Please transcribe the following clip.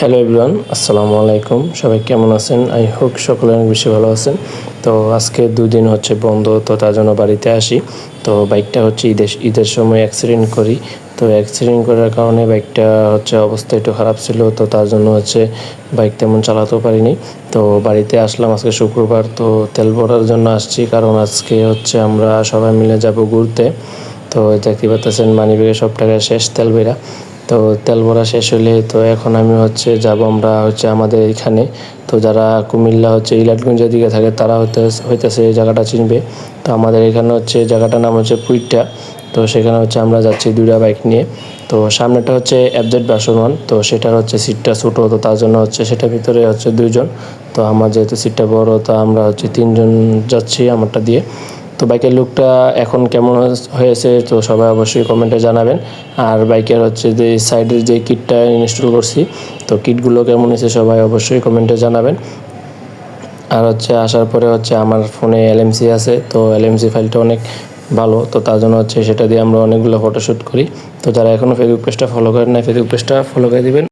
Hello everyone আসসালামু আলাইকুম সবাই কেমন আছেন? আই হোক সকলে অনেক বেশি ভালো আছেন। তো আজকে দুদিন হচ্ছে বন্ধ, তো তার জন্য বাড়িতে আসি। তো বাইকটা হচ্ছে ঈদের ঈদের সময় অ্যাক্সিডেন্ট করি। তো অ্যাক্সিডেন্ট করার কারণে বাইকটা হচ্ছে অবস্থা একটু খারাপ ছিল, তো তার জন্য হচ্ছে বাইক তেমন চালাতেও পারিনি। তো বাড়িতে আসলাম আজকে শুক্রবার, তো তেল ভরার জন্য আসছি। কারণ আজকে হচ্ছে আমরা সবাই মিলে যাব ঘুরতে। তো দেখতে পাচ্ছেন, মানিব্যাগে সব টাকা শেষ তেল বেরা তো তেল ভরা শেষ হলে তো এখন আমি হচ্ছে যাব আমরা হচ্ছে আমাদের এখানে। তো যারা কুমিল্লা হচ্ছে ইলাটগঞ্জের দিকে থাকে তারা হতে হইতেছে এই জায়গাটা চিনবে। তো আমাদের এখানে হচ্ছে জায়গাটার নাম হচ্ছে কুইটটা তো সেখানে হচ্ছে আমরা যাচ্ছি দুইটা বাইক নিয়ে। তো সামনেটা হচ্ছে অ্যাবজেট বাসন ওয়ান। তো সেটার হচ্ছে সিটটা ছোটো, তো তার জন্য হচ্ছে সেটার ভিতরে হচ্ছে দুইজন। তো আমার যেহেতু সিটটা বড়, তো আমরা হচ্ছে তিনজন যাচ্ছি আমারটা দিয়ে। তো বাইকের লুকটা এখন কেমন হয়েছে- তো সবাই অবশ্যই কমেন্টে জানাবেন। আর বাইকের হচ্ছে যে সাইডের যে কিটটা ইনস্টল করছি, তো কিটগুলো কেমন হয়েছে সবাই অবশ্যই কমেন্টে জানাবেন। আর হচ্ছে আসার পরে হচ্ছে আমার ফোনে এলএমসি আছে, তো এলএমসি ফাইলটা অনেক ভালো, তো তার জন্য হচ্ছে সেটা দিয়ে আমরা অনেকগুলো ফটোশ্যুট করি। তো যারা এখনও ফেসবুক পেজটা ফলো করেন না ফেসবুক পেজটা ফলো করে দিবেন।